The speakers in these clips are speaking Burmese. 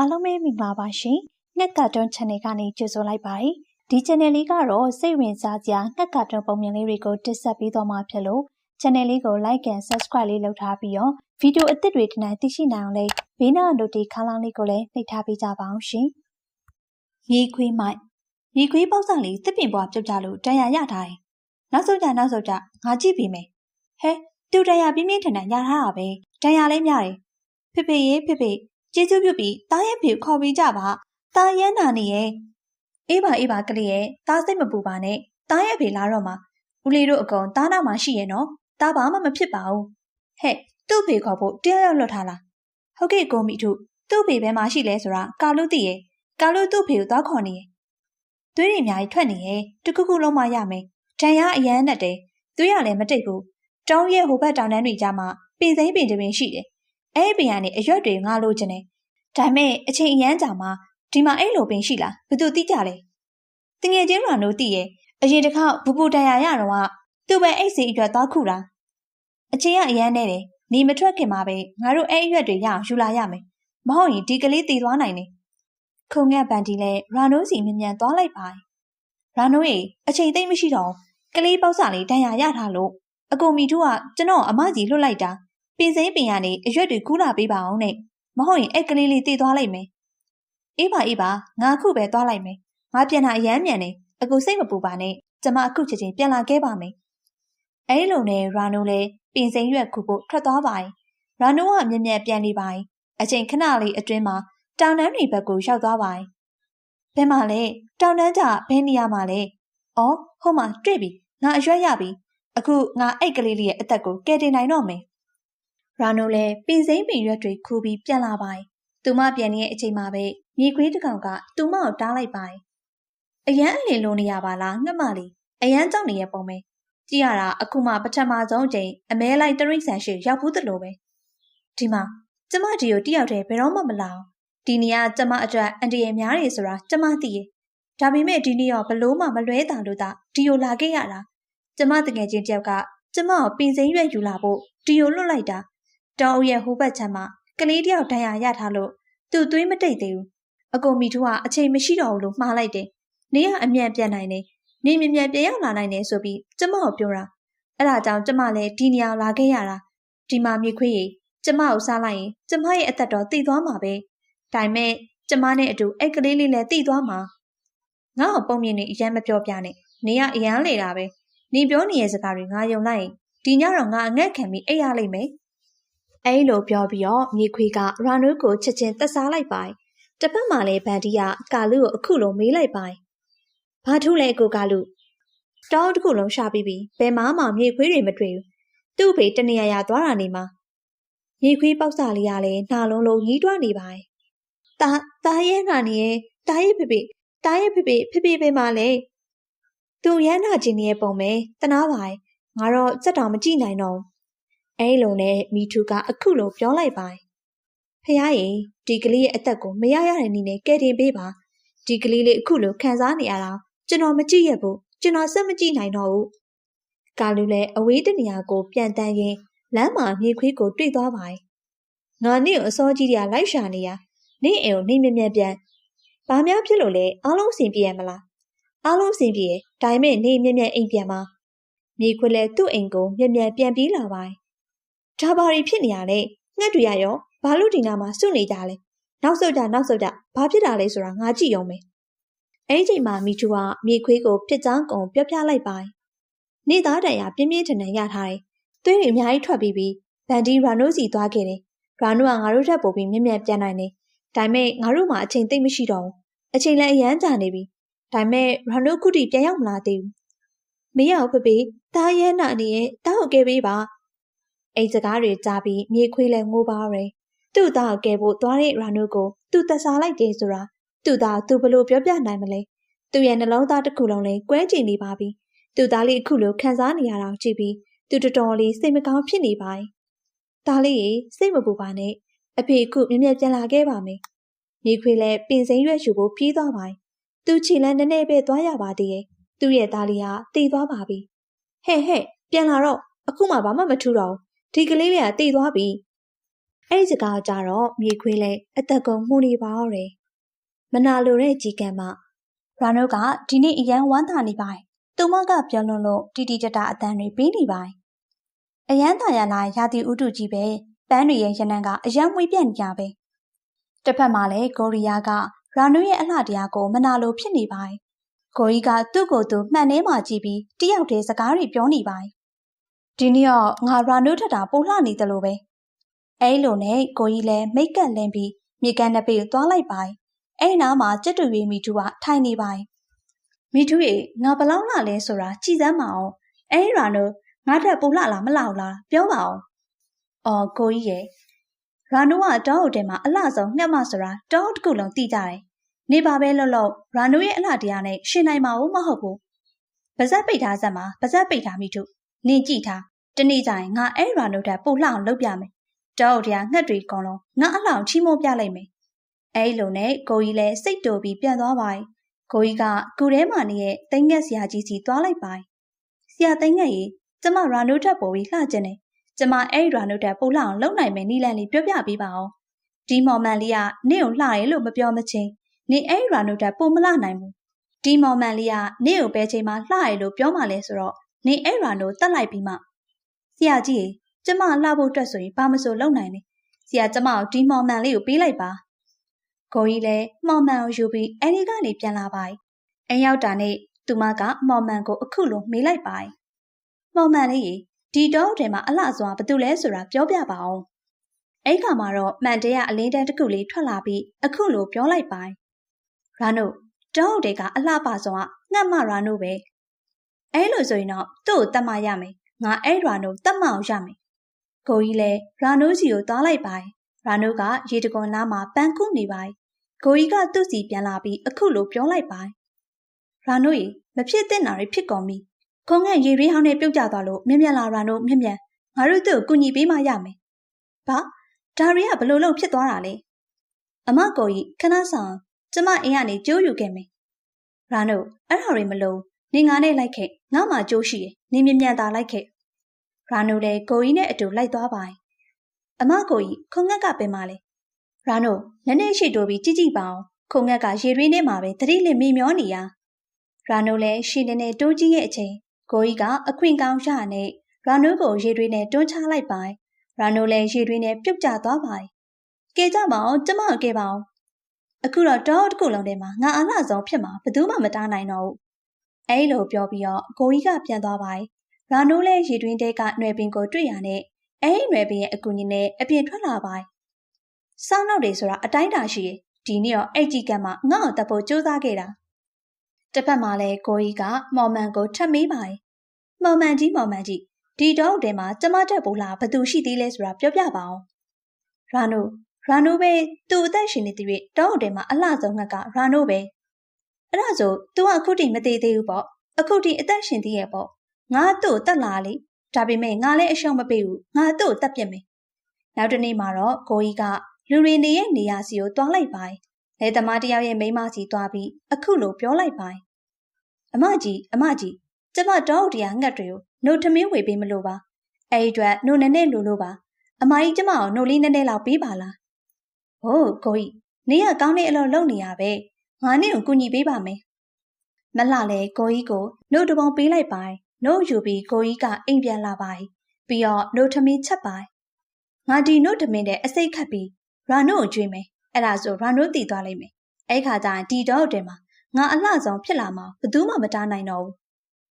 အားလုံးပဲမင်္ဂလာပါရှင်။ငှက်ကတွန်း channel ကနေကြိုဆိုလိုက်ပါတယ်။ဒီ channel လေးကတော့စိတ်ဝင်စားစရာငှက်ကတွန်းပုံမြင်လေးတွေကိုတင်ဆက်ပေးသွားမှာဖြစ်လို့ channel လေးကို like and subscribe လေးလုပ်ထားပြီးတော့ဗီဒီယိုအသစ်တွေဒီနေ့သိရှိနိုင်အောင်လေးဘေးနား notification ခန်းလေးကိုလည်းနှိပ်ထားပေးကြပါအောင်ရှင်။ရေခွေးမိုက်ရေခွေးပေါက်စလေးတစ်ပင်ပွားပြုတ်ကြလို့တန်ရာရထားတယ်။နောက်ဆုံးကြနောက်ဆုံးကြငါကြည့်ပြီးမယ်။ဟဲတူတန်ရာပြင်းပြင်းထန်ထန်ရထားတာပဲ။တန်ရာလည်းများတယ်။ဖေဖေရေးဖေဖေ ကျေးဇူးပြုပြီးတားရဲ့ဖေခေါ်ပြီးကြပါတားရမ်းနာနေရဲ့အေးပါအေးပါကလေးရဲ့တားစိတ်မပူပါနဲ့တားရဲ့ဖေလာတော့မှာဦးလေးတို့အကောင်တားနာမှာရှိရဲ့နော်တားဘာမှမဖြစ်ပါဘူးဟဲ့သူ့ဖေခေါ်ဖို့တရားရောက်လွတ်ထားလားဟုတ်ကဲ့ကိုမိထုသူ့ဖေဘဲမှာရှိလဲဆိုတာကာလူသိရဲ့ကာလူသူ့ဖေကိုသွားခေါ်နေရဲ့သွေးတွေအများကြီးထွက်နေရဲ့တခုခုလုံးမရမယ်ဒဏ်ရအရန်နဲ့တယ်သွေးရလည်းမတိတ်ဘူးတောင်းရဲ့ဟိုဘက်တောင်တန်းတွေကြမှာပင်စိမ့်ပင်တပင်ရှိတယ် အဲ့ပင်ကနေအရွက်တွေငါလိုချင်တယ်ဒါမဲ့အချိန်အရန်ကြာမှဒီမှာအဲ့လိုပင်ရှိလားဘသူသိကြလဲတငယ်ချင်းရာနိုးသိရဲ့အရင်တစ်ခါဘူပူတန်ရရတော့ကသူ့ပဲအိတ်စီအတွက်သွားခုတာအချိန်ကအရန်နေတယ်နေမထွက်ခင်မှာပဲငါတို့အဲ့အရွက်တွေရအောင်ယူလာရမယ်မဟုတ်ရင်ဒီကလေးတည်သွားနိုင်တယ်ခုံငက်ပန်တီလဲရာနိုးစီမြ мян သွားလိုက်ပါရာနိုးရေအချိန်သိမ့်မရှိတော့ကလေးပေါက်စာလေးတန်ရရထားလို့အကူမီတို့ကကျွန်တော်အမကြီးလွတ်လိုက်တာ ပင်စိမ့်ပင်ရနေအရွက်တွေကူးလာပေးပါအောင်နဲ့မဟုတ်ရင်အဲ့ကလေးလေးတည်သွားလိုက်မယ်အေးပါအေးပါငါအခုပဲသွားလိုက်မယ်ငါပြန်လာအရမ်းမြန်နေအကူစိတ်မပူပါနဲ့ကျမအခုချက်ချင်းပြန်လာခဲ့ပါမယ်အဲ့လိုနဲ့ရာနိုလည်းပင်စိမ့်ရွက်ခုဖို့ထွက်သွားပါရင်ရာနိုကမြက်မြက်ပြန်နေပါရင်အချိန်ခဏလေးအတွင်းမှာတောင်တန်းတွေဘက်ကိုရောက်သွားပါရင်ဘယ်မှာလဲတောင်တန်းကြဘယ်နေရာမှာလဲအော်ဟိုမှာတွေ့ပြီငါအရွက်ရပြီအခုငါအိတ်ကလေးလေးရဲ့အသက်ကိုကယ်တင်နိုင်တော့မယ် ရာနိုလည်းပင်စိမ့်ပင်ရွက်တွေခူးပြီးပြန်လာပါ။သူမပြန်နေတဲ့အချိန်မှာပဲမြေခွေးတစ်ကောင်ကသူမကိုတားလိုက်ပါ။အရန်အလင်လုံးနေရပါလားငှက်မလေးအရန်ကြောက်နေရပုံပဲ။ကြည့်ရတာအခုမှပထမဆုံးအချိန်အမဲလိုက်တရိတ်ဆန်ရှိရောက်ဘူးတလို့ပဲ။ဒီမှာကျမဒီကိုတယောက်တည်းဘယ်တော့မှမလာအောင်။ဒီနေရာကျမအတွက်အန်တီရဲ့များနေဆိုတာကျမသိရဲ့။ဒါပေမဲ့ဒီနေ့ရောဘလို့မှမလွဲတာလို့သာဒီကိုလာခဲ့ရတာ။ကျမတကယ်ချင်းတယောက်ကကျမကိုပင်စိမ့်ရွက်ယူလာဖို့ဒီကိုလွတ်လိုက်တာ တောင်အုပ်ရဲ့ဟိုဘက်ချမ်းမှာကလေးတယောက်ဒဏ်ရာရထားလို့သူ့သွေးမတိတ်သေးဘူးအကိုမီထူကအချိန်မရှိတော့ဘူးလို့မှားလိုက်တယ်နေကအမြန်ပြန်နိုင်တယ်နေမြမြန်ပြန်ရောက်လာနိုင်တယ်ဆိုပြီးကျမကိုပြောတာအဲ့ဒါကြောင့်ကျမလည်းဒီနေရာလာခဲ့ရတာဒီမှာမြေခွေးကြီးကျမကိုစားလိုက်ရင်ကျမရဲ့အသက်တော်တည်သွားမှာပဲဒါပေမဲ့ကျမနဲ့အတူအဲ့ကလေးလေးလည်းတည်သွားမှာငါ့ကိုပုံမြင်နေအရန်မပြောပြနဲ့နေကအရန်လေတာပဲနေပြောနေတဲ့စကားတွေငါယုံလိုက်ရင်ဒီညတော့ငါအငက်ခံပြီးအိပ်ရလိမ့်မယ် အဲလိုပြောပြီးတော့မြေခွေးကရာနွေးကိုချက်ချင်းတက်စားလိုက်ပိုင်တစ်ဖက်မှာလည်းဗန်ဒီကကာလူကိုအခုလိုမေးလိုက်ပိုင်ဘာထူးလဲကိုကာလူတောင်းတစ်ခုလုံးရှာပြီးပြီးဘယ်မှမှမြေခွေးတွေမတွေ့ဘူးသူ့ဖေတနေရာရာသွားတာနေမှာမြေခွေးပေါက်စာလေးကလည်းနှာလုံးလုံးညီးတွားနေပိုင်တာတာရဲနာနေရဲ့တာရဲဖေဖေတာရဲဖေဖေဖေဖေပဲမလဲသူရမ်းနာခြင်းရဲ့ပုံပဲတနာပါငါတော့စက်တော်မကြည့်နိုင်တော့ အဲလိုနဲ့မိထူကအခုလိုပြောလိုက်ပါဖះရေဒီကလေးရဲ့အသက်ကိုမရရတဲ့နည်းနဲ့ကယ်တင်ပေးပါဒီကလေးလေးအခုလိုခံစားနေရတာကျွန်တော်မကြည့်ရဘူးကျွန်တော်စက်မကြည့်နိုင်တော့ဘူးကာလူလည်းအဝေးတနေရာကိုပြန်တန်းရင်းလမ်းမှာမြေခွေးကိုတွေ့သွားပါငါနေ့ကိုအစောကြီးတည်းလိုက်ရှာနေရနေ့အိမ်ကိုနေမြမြပြန်ဘာများဖြစ်လို့လဲအားလုံးစင်ပြေရမလားအားလုံးစင်ပြေဒါပေမဲ့နေမြမြအိမ်ပြန်မှာမြေခွေးလည်းသူ့အိမ်ကိုမြမြပြန်ပြေးလာပါ ဒါဘာတွေဖြစ်နေရလဲငှက်တွေရရောဘာလို့ဒီနာမှာစွနေကြလဲနောက်ဆုတ်ကြနောက်ဆုတ်ကြဘာဖြစ်တာလဲဆိုတာငါကြည့်အောင်မယ်အဲ့ဒီချိန်မှာမိချူကမြေခွေးကိုပြစ်ချောင်းကုံပြောပြလိုက်ပါနေသားတန်ရပြင်းပြင်းထန်ထန်ရထားတယ်သွေးတွေအများကြီးထွက်ပြီးပြီးဗန်ဒီရာနိုစီသွားခဲ့တယ်ရာနိုကငါတို့ထပ်ပို့ပြီးမြင်မြန်ပြန်နိုင်တယ်ဒါပေမဲ့ငါတို့မှအချိန်သိမ့်မရှိတော့ဘူးအချိန်လည်းအရန်ကြာနေပြီဒါပေမဲ့ရာနိုခုတီပြန်ရောက်မလာသေးဘူးမရဘူးဖေဖေတားရဲနာနေရဲ့တားကိုကဲပေးပါ အိမ်စကားတွေကြားပြီးမြေခွေးလဲငိုပါရယ်သူ့သားကိုကယ်ဖို့သွားတဲ့ရာနုကိုသူ့တစားလိုက်တယ်ဆိုတာသူ့သားသူဘလို့ပြောပြနိုင်မလဲသူ့ရဲ့နှလုံးသားတစ်ခုလုံးလဲကွဲကျင်နေပါပြီသူ့သားလေးအခုလိုခံစားနေရတာကိုကြည့်ပြီးသူတော်တော်လေးစိတ်မကောင်းဖြစ်နေပါတယ်သားလေးရေစိတ်မပူပါနဲ့အဖေအခုမြင်မြင်ပြန်လာခဲ့ပါမယ်မြေခွေးလဲပင်စိမ်းရွက်ယူဖို့ပြေးသွားပါတယ်သူ့ချီလဲနည်းနည်းပဲသွားရပါသေးတယ်သူ့ရဲ့သားလေးဟာတည်သွားပါပြီဟဲ့ဟဲ့ပြန်လာတော့အခုမှဘာမှမထူတော့ ဒီကလေးလေးကတည်သွားပြီအဲ့ဒီစကားကြတော့မြေခွေးလဲအသက်ကုန်မှုနေပါတော့တယ်မနာလိုတဲ့ကြီးကံမရာနိုကဒီနေ့အရန်ဝမ်းသာနေပါတယ်သူမကပြောလွန်းလို့တီတီတတအတန်တွေပြီးနေပါတယ်အရန်သာရလာရာသီဥတုကြီးပဲပန်းတွေရဲ့ရနံကအရန်မွေးပြန့်ကြပဲတစ်ဖက်မှာလည်းကိုရီးယားကရာနိုရဲ့အလှတရားကိုမနာလိုဖြစ်နေပါတယ်ကိုကြီးကသူ့ကိုယ်သူမှန်ထဲမှာကြည့်ပြီးတယောက်တည်းစကားတွေပြောနေပါတယ် ဒီနေ့တော့ငါရာနိုထက်တာပိုလှနေတယ်လို့ပဲအဲလိုနဲ့ကိုကြီးလည်းမိတ်ကပ်လင်းပြီးမြေကန်တစ်ပေကိုသွားလိုက်ပါတယ်အဲ့နားမှာကြက်တူရီမီတူကထိုင်နေပါတယ်မီတူရေငါဘလောက်လှလဲဆိုတာကြည်စမ်းမအောင်အဲ့ရာနိုငါထက်ပိုလှလားမလှဘူးလားပြောပါအောင်အော်ကိုကြီးရဲ့ရာနိုကတောအုပ်ထဲမှာအလှဆုံးငှက်မဆိုတာတောအုပ်တစ်ခုလုံးသိကြတယ်နေပါပဲလို့လို့ရာနိုရဲ့အလှတရားနဲ့ရှင်နိုင်မှာမဟုတ်ဘူးပါဇက်ပိတ်ထားစက်မှာပါဇက်ပိတ်ထားမိထု နင်ကြည့်ထားတနေ့ကျရင်ငါအဲ့ရာနိုထက်ပိုလှအောင်လုပ်ပြမယ်တောအုပ်တရားငှက်တွေကုန်လုံးငါအလှအောင်ချီးမွမ်းပြလိုက်မယ်အဲ့လိုနဲ့ကိုကြီးလည်းစိတ်တူပြီးပြန်သွားပါကိုကြီးကကူထဲမှာနေတဲ့တိမ်ငက်ဆရာကြီးစီသွားလိုက်ပါဆရာတိမ်ငက်ကြီးကျမရာနိုထက်ပိုပြီးလှကျင်တယ်ကျမအဲ့ဒီရာနိုတက်ပို့လှအောင်လုပ်နိုင်မယ်နီလန်လေးပြောပြပေးပါအောင်ဒီမော်မန်လေးကနင့်ကိုလှရဲလို့မပြောမချင်းနင်အဲ့ဒီရာနိုတက်ပို့မလှနိုင်ဘူးဒီမော်မန်လေးကနင့်ကိုဘယ်ချိန်မှလှရဲလို့ပြောမှလဲဆိုတော့ နင်အဲ့ရာနိုတက်လိုက်ပြီးမှဆရာကြီးကျမလှဖို့အတွက်ဆိုရင်ဘာမဆိုလုပ်နိုင်တယ်ဆရာကျမကိုဒီမော်မန်လေးကိုပေးလိုက်ပါကိုကြီးလည်းမော်မန်ကိုယူပြီးအဲဒီကနေပြန်လာပါအိမ်ရောက်တာနဲ့သူမကမော်မန်ကိုအခုလိုမေးလိုက်ပါမော်မန်လေးဒီတော့ထဲမှာအလှစွာဘာတူလဲဆိုတာပြောပြပါအောင်အဲ့ခါမှာတော့မှန်တဲကအလင်းတန်းတစ်ခုလေးထွက်လာပြီးအခုလိုပြောလိုက်ပိုင်းရာနိုတောအုပ်တွေကအလှပဆုံးကငှက်မရာနိုပဲ အဲ့လိုဆိုရင်တော့သူ့ကိုတတ်မှရမယ်ငါအဲ့ရာနိုတတ်မှအောင်ရမယ်ကိုကြီးလဲရာနိုစီကိုသွားလိုက်ပိုင်းရာနိုကရေတကွန်နားမှာပန်းခုနေပိုင်းကိုကြီးကသူ့စီပြန်လာပြီးအခုလိုပြောလိုက်ပိုင်းရာနိုရေမဖြစ်တဲ့နာတွေဖြစ်ကုန်ပြီခုံငှက်ရေရင်းဟောင်းနဲ့ပြုတ်ကျသွားလို့မြင်မြန်လာရာတို့မြင်မြန်ငါတို့သူ့ကိုကူညီပေးမှရမယ်။ဘာဒါရီကဘလို့လို့ဖြစ်သွားတာလဲ။အမကိုကြီးခဏဆောင်ကျမအိမ်ကနေကြိုးယူခဲ့မယ်။ရာနိုအဲ့ဒါတွေမလို့ နေငါနဲ့လိုက်ခဲ့ငါမှကြိုးရှိတယ်နေမြင်မြန်သာလိုက်ခဲ့။ရာနိုလည်းကိုကြီးနဲ့အတူလိုက်သွားပါ။အမကိုကြီးခုံငှက်ကပင်မလဲ။ရာနိုနည်းနည်းရှိတိုးပြီးကြည့်ကြည့်ပါအောင်ခုံငှက်ကရေရင်းထဲမှာပဲသတိလစ်မိမျောနေရ။ရာနိုလည်းရှင်းနေနေတိုးကြီးရဲ့အချိန်ကိုကြီးကအခွင့်ကောင်းရနဲ့ရာနိုကိုရေတွေးနဲ့တွန်းချလိုက်ပါရာနိုလည်းရေတွေးနဲ့ပြုတ်ကျသွားပါကဲကြပါအောင်ကျမကဲပါအောင်အခုတော့တောတစ်ခုလုံးထဲမှာငါအလှဆုံးဖြစ်မှာဘယ်သူမှမတားနိုင်တော့ဘူး အဲလိုပြောပြီးတော့ကိုကြီးကပြန်သွားပါရာနိုလည်းရေတွင်းတဲကຫນွယ်ပင်ကိုတွေ့ရနဲ့အဲဒီຫນွယ်ပင်ရဲ့အကူအညီနဲ့အပြင်ထွက်လာပါစောင်းနောက်တွေဆိုတာအတိုင်းတာရှိဒီနေ့တော့အဲ့ကြီးကမှငါ့ကိုတပ်ဖို့စူးစမ်းခဲ့တာတစ်ဖက်မှာလည်းကိုကြီးကမော်မန်ကိုထပ်မေးပါတယ်။မော်မန်ကြီးမော်မန်ကြီးဒီတော့တဲမှာကျမတက်ပိုးလားဘသူရှိသေးလဲဆိုတာပြောပြပါအောင်။ရာနိုရာနိုပဲသူ့အသက်ရှင်နေတဲ့၍တောင်းတဲမှာအလှဆုံးငှက်ကရာနိုပဲ။ အဲ့ဒါဆို तू ကအခုထိမသေးသေးဘူးပေါ့။အခုထိအသက်ရှင်သေးရဲ့ပေါ့။ငါသူ့ကိုတတ်လာလေ။ဒါပေမဲ့ငါလည်းအရှုံးမပေးဘူး။ငါသူ့ကိုတတ်ပြစ်မယ်။နောက်တနေ့မှာတော့ကိုကြီးကလူရီနေရဲ့နေရာစီကိုတွားလိုက်ပါလေသမားတယောက်ရဲ့မိန်းမစီသွားပြီးအခုလိုပြောလိုက်ပါအမကြီးအမကြီးကျမတောက်တရားငှက်တွေကိုနှုတ်ထမင်းဝေပေးမလို့ပါအဲ့ဒီအတွက်နှုတ်နည်းနည်းလိုလို့ပါအမကြီးကျမကိုနှုတ်လေးနည်းနည်းလောက်ပေးပါလားဟိုးကိုကြီးနေရကောင်းနေအလုပ်လုပ်နေရပဲ ငါနဲ့ကိုကူညီပေးပါမယ်မလှလဲကိုကြီးကိုနှုတ်တပုံပေးလိုက်ပါနှုတ်ယူပြီးကိုကြီးကအိမ်ပြန်လာပါပြီးတော့နှုတ်ထမင်းချက်ပါငါဒီနှုတ်ထမင်းတဲ့အစိတ်ခတ်ပြီးရာနို့ကိုကျွေးမယ်အဲ့ဒါဆိုရာနို့တည်သွားလိမ့်မယ်အဲ့ခါကျရင်ဒီတော့တဲမှာငါအလှဆုံးဖြစ်လာမှာဘယ်သူမှမတားနိုင်တော့ဘူး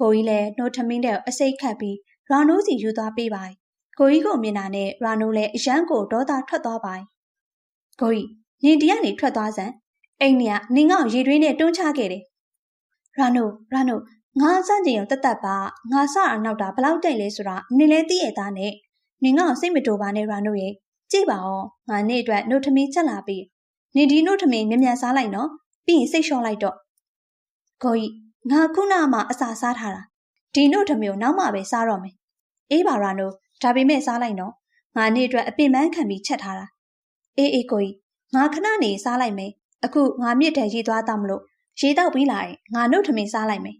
ကိုကြီးလည်းနှုတ်ထမင်းတဲ့အစိတ်ခတ်ပြီးရာနိုးစီယူသွားပေးပါကိုကြီးကိုမြင်တာနဲ့ရာနိုးလည်းအရန်ကိုဒေါသထွက်သွားပါကိုကြီးရင်တီကနေထွက်သွားစမ်း အိမ်နီကနင်းကောင်ရေတွင်းနဲ့တွန်းချခဲ့တယ်။ရာနိုရာနိုငါစကြင်ရုံတသက်ပါငါစအနောက်တာဘလောက်တိတ်လဲဆိုတာနင်လဲသိရသားနဲ့နင်ကောင်စိတ်မတိုပါနဲ့ရာနိုရဲ့ကြည့်ပါဦးငါနေ့အတွက်နှုတ်ထမင်းချက်လာပြီနင်ဒီနှုတ်ထမင်းမြန်မြန်စားလိုက်နော်ပြီးရင်စိတ်လျှော့လိုက်တော့ကိုကြီးငါခုနမှအစာစားထားတာဒီနှုတ်ထမင်းကိုနောက်မှပဲစားတော့မယ်အေးပါရာနိုဒါပေမဲ့စားလိုက်နော်ငါနေ့အတွက်အပင်ပန်းခံပြီးချက်ထားတာအေးအေးကိုကြီးငါခဏနေစားလိုက်မယ် အခုငါမြစ်ထဲရေးသွားတော့မလို့ရေတောက်ပြီးလာရင်ငါနှုတ်ထမင်းစားလိုက်မယ်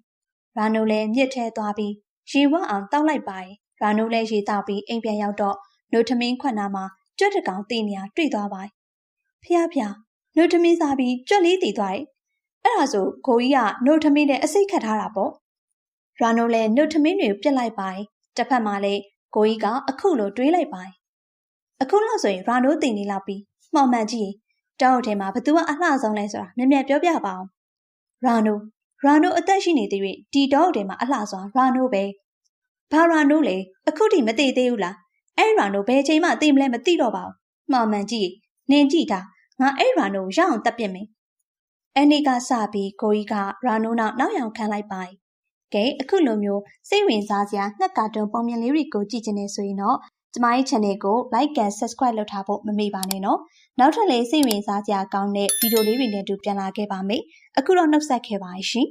ရာနိုလည်းမြစ်ထဲသွားပြီးရေဝအောင်တောက်လိုက်ပါရင်ရာနိုလည်းရေတောက်ပြီးအိမ်ပြန်ရောက်တော့နှုတ်ထမင်းခွက်နာမှာကြွက်တကောင်တည်နေရတွေ့သွားပါဖျားဖျားနှုတ်ထမင်းစားပြီးကြွက်လေးတည်သွားတယ်အဲ့ဒါဆိုကိုကြီးကနှုတ်ထမင်းနဲ့အစိတ်ခတ်ထားတာပေါ့ရာနိုလည်းနှုတ်ထမင်းတွေပြစ်လိုက်ပါတစ်ဖက်မှာလည်းကိုကြီးကအခုလိုတွေးလိုက်ပါအခုလောက်ဆိုရင်ရာနိုတည်နေလောက်ပြီးမှောင်မှန်ကြည့် တောက်ထဲမှာဘသူကအလှဆုံးလဲဆိုတာမြင်မြင်ပြောပြပါအောင်ရာနိုရာနိုအသက်ရှိနေသေး၍ဒီတောက်ထဲမှာအလှစွာရာနိုပဲဘာရာနိုလဲအခုထိမသေးသေးဘူးလားအဲ့ရာနိုဘယ်ချိန်မှသိမလဲမသိတော့ပါဘူးမှောင်မှန်ကြည့်နင်ကြည့်တာငါအဲ့ရာနိုရအောင်တက်ပြစ်မယ်အဲ့ဒီကစပြီးကိုကြီးကရာနိုနောက်နောက်ရောင်ခံလိုက်ပါကဲအခုလိုမျိုးစိတ်ဝင်စားစရာငှက်ကာတွန်းပုံမြင်လေးတွေကိုကြည့်ချင်နေဆိုရင်တော့ကျမရဲ့ channel ကို like and subscribe လုပ်ထားဖို့မမေ့ပါနဲ့နော် နောက်ထပ်လည်းစိတ်ဝင်စားစရာကောင်းတဲ့ဗီဒီယိုလေးတွေနဲ့တူပြန်လာခဲ့ပါမယ်အခုတော့နှုတ်ဆက်ခဲ့ပါရှင်